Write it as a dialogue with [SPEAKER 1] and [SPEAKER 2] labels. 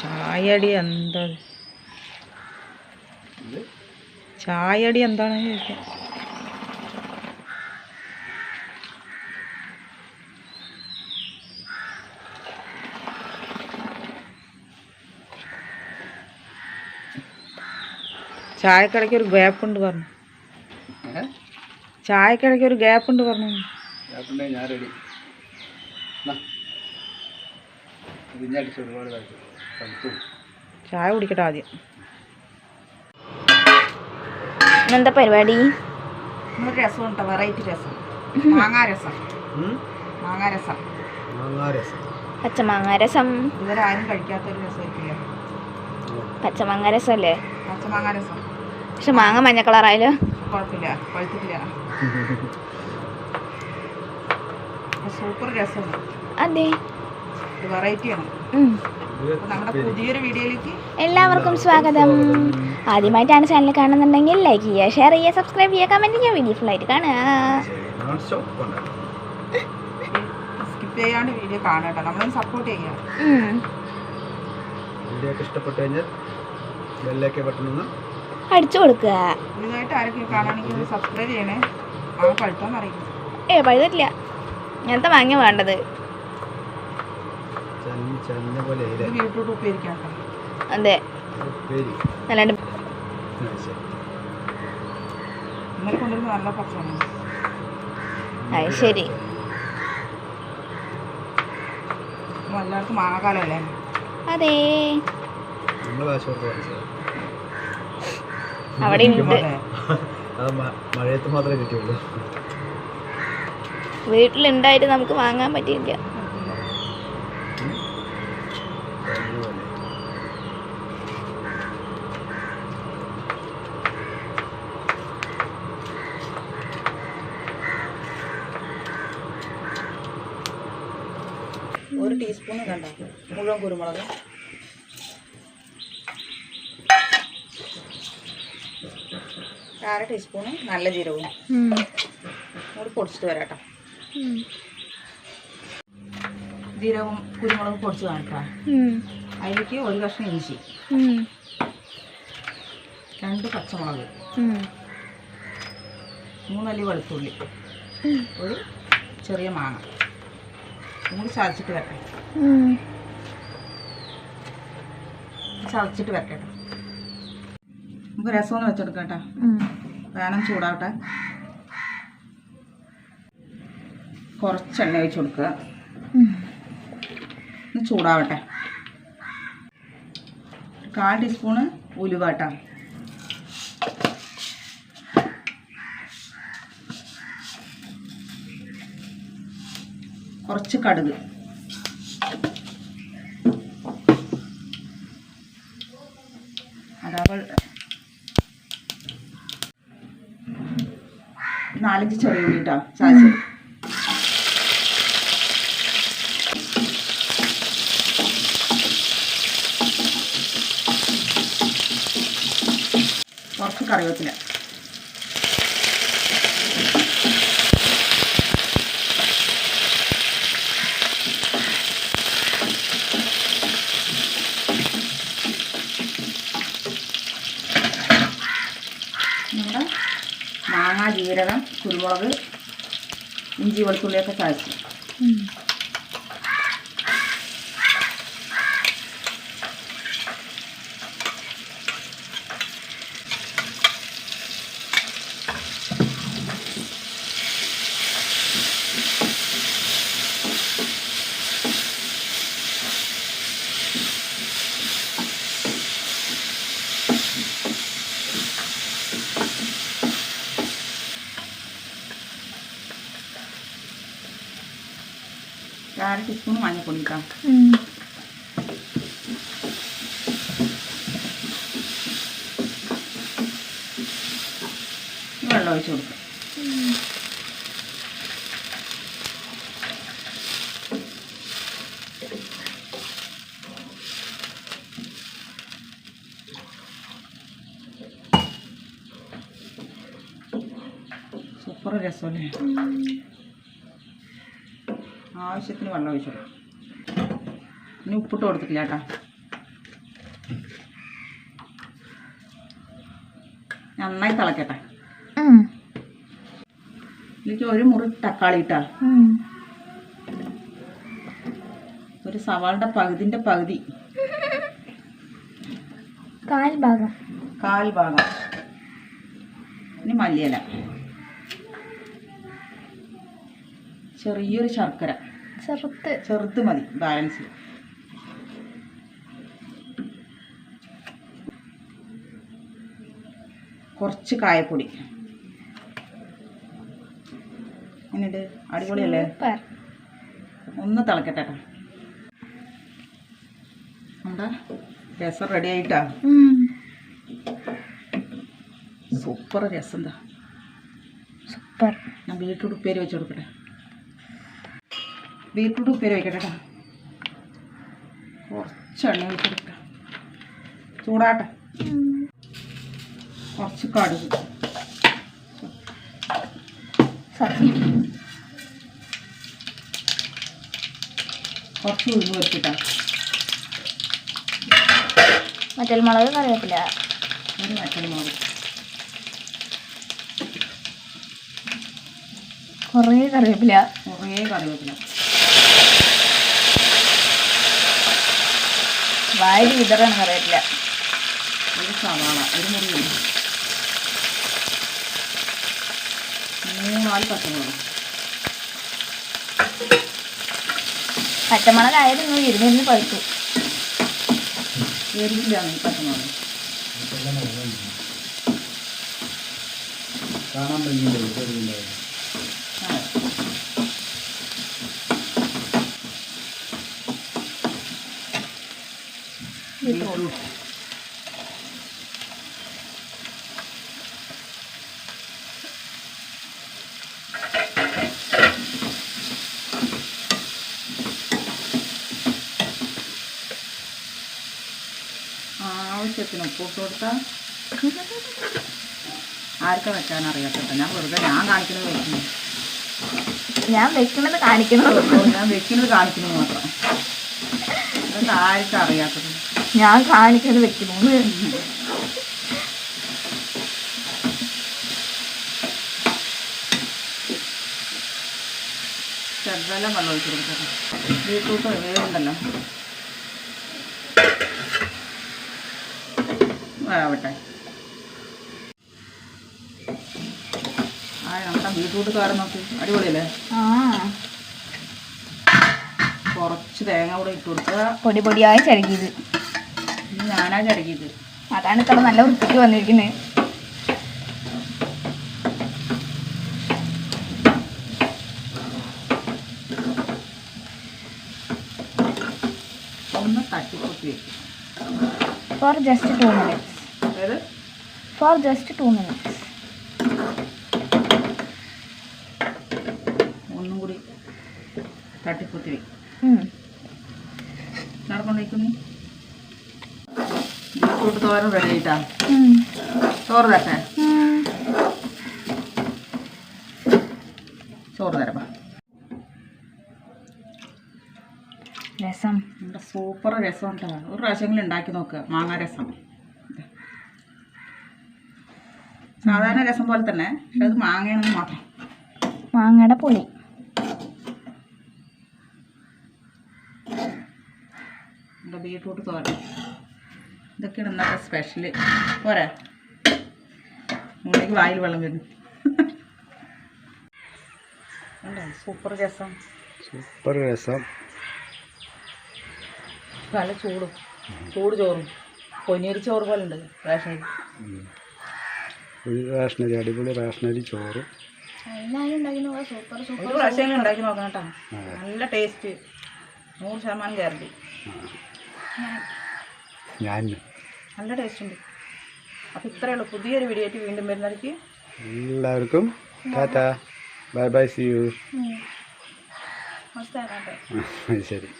[SPEAKER 1] ചായടി എന്താ? ചായടി എന്താണ് ചോദിക്കാം ചായക്കടയ്ക്ക് ഒരു ഗ്യാപ്പ് ഉണ്ട് പറഞ്ഞു. ചായക്കടയ്ക്ക് ഒരു ഗ്യാപ്പ് ഉണ്ട് പറഞ്ഞു.
[SPEAKER 2] ഞാൻ റെഡി ഒരുപാട്
[SPEAKER 1] ചായ കുടിക്കട്ടെ ആദ്യം.
[SPEAKER 3] എന്താ പരിപാടി?
[SPEAKER 1] രസം. ഉണ്ടോ വെറൈറ്റി രസം. മാങ്ങാ രസം. മാങ്ങാ രസം.
[SPEAKER 2] മാങ്ങാരസം
[SPEAKER 3] പച്ചമാങ്ങ രസം.
[SPEAKER 1] ഇതുവരെ ആരും കഴിക്കാത്തൊരു രസമായിരിക്കില്ല?
[SPEAKER 3] പച്ചമാങ്ങ രസമല്ലേ
[SPEAKER 1] പച്ചമാങ്ങാ രസം.
[SPEAKER 3] പക്ഷെ മാങ്ങ മഞ്ഞ കളറായാലോ?
[SPEAKER 1] കുഴപ്പമില്ല പഴുത്തിട്ടില്ല. സൂപ്പർ രസമാണ്
[SPEAKER 3] അതെ.
[SPEAKER 1] വെറൈറ്റിയാണ്
[SPEAKER 3] ഉം.
[SPEAKER 1] അപ്പോൾ നമ്മുടെ പുതിയൊരു വീഡിയോയിലേക്ക്
[SPEAKER 3] എല്ലാവർക്കും സ്വാഗതം. ആദ്യമായിട്ടാണ് ചാനൽ കാണുന്നുണ്ടെങ്കിൽ ലൈക്ക് ചെയ്യുക ഷെയർ ചെയ്യുക സബ്സ്ക്രൈബ് ചെയ്യുക കമന്റ് ചെയ്യുക വീഡിയോ ഫുൾ ആയിട്ട് കാണുക.
[SPEAKER 1] സ്കിപ്പ് ചെയ്യാണ്ട് വീഡിയോ കാണാം നമ്മളെ സപ്പോർട്ട്
[SPEAKER 3] ചെയ്യുക
[SPEAKER 2] വീഡിയോ ഒക്കെ ഇഷ്ടപ്പെട്ടു കഴിഞ്ഞാൽ ബെല്ലൊക്കെ ബട്ടണൊന്ന്
[SPEAKER 3] അടിച്ചു കൊടുക്കുക.
[SPEAKER 1] പുതിയതായിട്ട് ആരൊക്കെ കാണുകയാണെങ്കിൽ സബ്സ്ക്രൈബ് ചെയ്യണേ. ആ
[SPEAKER 3] ഏ പഴുതില്ല ഇങ്ങനത്തെ വാങ്ങിയ വേണ്ടത്
[SPEAKER 2] ചന്നി ചന്ന പോലെ
[SPEAKER 1] ഇത് ബീട്രൂട്ട് ഉപ്പേരിക്കാം കേട്ടോ
[SPEAKER 3] അതെ.
[SPEAKER 2] ശരി.
[SPEAKER 3] അത് ശരി. അവിടെ ഉണ്ട്.
[SPEAKER 2] മഴയത്ത് മാത്രമേ കിട്ടിയുള്ളൂ
[SPEAKER 3] വീട്ടിലുണ്ടായിട്ട് നമുക്ക് വാങ്ങാൻ പറ്റിയില്ല
[SPEAKER 2] ചന്നി പോലെ.
[SPEAKER 1] ഒരു ടീസ്പൂൺ കണ്ട മുഴുവൻ കുരുമുളക്. അര ടീസ്പൂണ് നല്ല ജീരകവും. കൂടി പൊടിച്ചിട്ട് വരാം കേട്ടോ ജീരകവും കുരുമുളകും പൊടിച്ച് കാണിക്കാം. അതിലേക്ക് ഒരു കഷ്ണം ഇഞ്ചി. രണ്ട് പച്ചമുളക്. മൂന്നല്ലി വെളുത്തുള്ളി. ഒരു ചെറിയ മാങ്ങ. കൂടി ചതച്ചിട്ട്
[SPEAKER 3] വെക്കണം.
[SPEAKER 1] ചതച്ചിട്ട് വെക്കട്ടോ കേട്ടോ. നമുക്ക് രസമൊന്ന് വെച്ചെടുക്കാം കേട്ടോ. വേണം ചൂടാവട്ടെ. കുറച്ച് എണ്ണ ഒഴിച്ച് കൊടുക്കുക. ചൂടാവട്ടെ. കാൽ ടീസ്പൂണ് ഉലുവ കേട്ടോ. കുറച്ച് കടുക്. അതാവുമ്പോൾ നാലഞ്ച് ചെറിയ ഉള്ളി കേട്ടോ ചാച്ചത് കുറച്ച് കറിവേപ്പില നമ്മുടെ മാങ്ങ ജീരകം കുരുമുളക് ഇഞ്ചി വെളുത്തുള്ളിയൊക്കെ ചതച്ച് ടീസ്പൂൺ മഞ്ഞൾപ്പൊടി കേട്ടോ
[SPEAKER 3] ഉം.
[SPEAKER 1] വെള്ളം ഒഴിച്ച് കൊടുക്കുക സൂപ്പർ രസമല്ലേ ആവശ്യത്തിന് വെള്ളം ഒഴിച്ചു ഇനി ഉപ്പിട്ട് കൊടുത്തിട്ടില്ല കേട്ടോ. നന്നായി തിളക്കട്ടെ. എനിക്ക് ഒരു മുറി തക്കാളി ഇട്ട. ഒരു സവാളുടെ പകുതിന്റെ പകുതി.
[SPEAKER 3] കാൽ ഭാഗം.
[SPEAKER 1] ഭാഗം. ഇനി മല്ലിയല. ചെറിയൊരു ശർക്കര.
[SPEAKER 3] ചെറുത്ത്
[SPEAKER 1] ചെറുത്ത് മതി ബാലൻസ് കുറച്ച് കായപ്പൊടി. എന്നിട്ട് അടിപൊളിയല്ലേ? ഒന്ന് തിളക്കട്ടെ എന്താ? നമ്മുടെ രസം റെഡി ആയിട്ടാ? സൂപ്പർ രസം എന്താ
[SPEAKER 3] സൂപ്പർ.
[SPEAKER 1] ഞാൻ വീട്ടിൽ ഉപ്പേരി വെച്ച് കൊടുക്കട്ടെ. ബീട്രൂട്ട് ഉപ്പേരി വയ്ക്കട്ടെ കേട്ടോ കുറച്ച് എണ്ണ ഒഴിച്ച് കൊടുക്കട്ടെ ചൂടാട്ടെ കുറച്ച് കടുക്.
[SPEAKER 3] സത്യം
[SPEAKER 1] കുറച്ച് ഉഴുന്ന് വെച്ചിട്ടാ
[SPEAKER 3] മറ്റൽ മുളക് കറിവേപ്പില.
[SPEAKER 1] ഒരു വറ്റൽമുളക്
[SPEAKER 3] കുറേ കറിവേപ്പില.
[SPEAKER 1] കുറേ കറിവേപ്പില.
[SPEAKER 3] വാരി വിതറാണ് പറയത്തില്ല.
[SPEAKER 1] ഒരു സവാള ഒരു മുറി. മൂന്നാൽ പച്ചമുളക്.
[SPEAKER 3] പച്ചമുളക് ആയിരുന്നു ഇരുന്നിരുന്ന് പഴുത്തു.
[SPEAKER 1] എരിവില്ലാണ് ഈ പച്ചമുളക്.
[SPEAKER 2] കാണാൻ ഭംഗിയുണ്ട്.
[SPEAKER 1] ബീറ്റ്റൂട്ട് ആവശ്യത്തിന് ഉപ്പ് ഇട്ട് കൊടുത്താൽ ആർക്കാ വെക്കാൻ അറിയാത്തത് ഞാൻ വെറുതെ ഞാൻ കാണിക്കുന്നത് വെക്കുന്നു
[SPEAKER 3] ഞാൻ വെക്കുന്നത് കാണിക്കുന്നത്
[SPEAKER 1] ഞാൻ വെക്കുന്നത് കാണിക്കുന്നു മാത്രം. അതൊക്കെ ആർക്കും അറിയാത്തത്.
[SPEAKER 3] ഞാൻ കാണിക്കുന്നത് വെക്കുന്നു
[SPEAKER 1] ചെറുതെല്ലാം വെള്ളം ഒഴിച്ച് കൊടുക്കട്ടെ ബീട്രൂട്ട് വേവുണ്ടല്ലോ വേവട്ടെ ആ നമ്മുടെ ബീട്രൂട്ട് കാരം നോക്കി. അടിപൊളിയല്ലേ?
[SPEAKER 3] ആ.
[SPEAKER 1] കുറച്ച് തേങ്ങ കൂടെ ഇട്ട് കൊടുക്കുക.
[SPEAKER 3] പൊടി പൊടിയായി ചരകിയത്.
[SPEAKER 1] ഞാനാ ചരക്കിയത്
[SPEAKER 3] അതാണ് ഇത്ര നല്ല വൃത്തിക്ക് വന്നിരിക്കുന്നത്
[SPEAKER 1] ഒന്ന് തട്ടിപ്പൊത്തി വെക്കും.
[SPEAKER 3] For just two minutes for just two minutes
[SPEAKER 1] ഒന്നും കൂടി തട്ടിപ്പൊത്തി വെക്കും നടക്കൊണ്ടിരിക്കുന്നു ബീട്രൂട്ട് തോരൻ റെഡി ആയിട്ടാ. ചോറ് തരട്ടെ? ചോറ് തരപ്പാ.
[SPEAKER 3] രസം.
[SPEAKER 1] നമ്മുടെ സൂപ്പർ രസം ഉണ്ടാ? ഒരു പ്രാവശ്യമെങ്കിലും ഉണ്ടാക്കി നോക്കുക മാങ്ങ രസം. സാധാരണ രസം പോലെ തന്നെ പക്ഷെ അത് മാങ്ങയാണെന്ന് മാത്രം.
[SPEAKER 3] മാങ്ങയുടെ പൊളി.
[SPEAKER 1] ബീട്രൂട്ട് തോരൻ? ഇതൊക്കെയാണ് ഇന്നത്തെ സ്പെഷ്യൽ പോരാ? മുകളിലേക്ക് വായിൽ വെള്ളം വരുന്നു കണ്ടോ സൂപ്പർ രസം.
[SPEAKER 2] സൂപ്പർ രസം.
[SPEAKER 1] നല്ല ചൂടും. ചൂട് ചോറും. പൊന്നിയരി ചോറ് പോലെ ഉണ്ട് റേഷനരി.
[SPEAKER 2] ഒരു റേഷനരി അടിപൊളി റേഷനരി ചോറ്.
[SPEAKER 3] സൂപ്പർ
[SPEAKER 1] ഒരു പ്രാവശ്യം ഉണ്ടാക്കി നോക്കണം കേട്ടോ. നല്ല ടേസ്റ്റ് നൂറ് ശതമാനം ഗ്യാരണ്ടി
[SPEAKER 2] ഞാൻ
[SPEAKER 1] നല്ല ടേസ്റ്റ് ഉണ്ട്. അപ്പോൾ ഇത്രയേ ഉള്ളൂ. പുതിയൊരു വീഡിയോ ആയിട്ട് വീണ്ടും വരുന്നവർക്ക്
[SPEAKER 2] എല്ലാവർക്കും tata. Bye bye see you ശരി.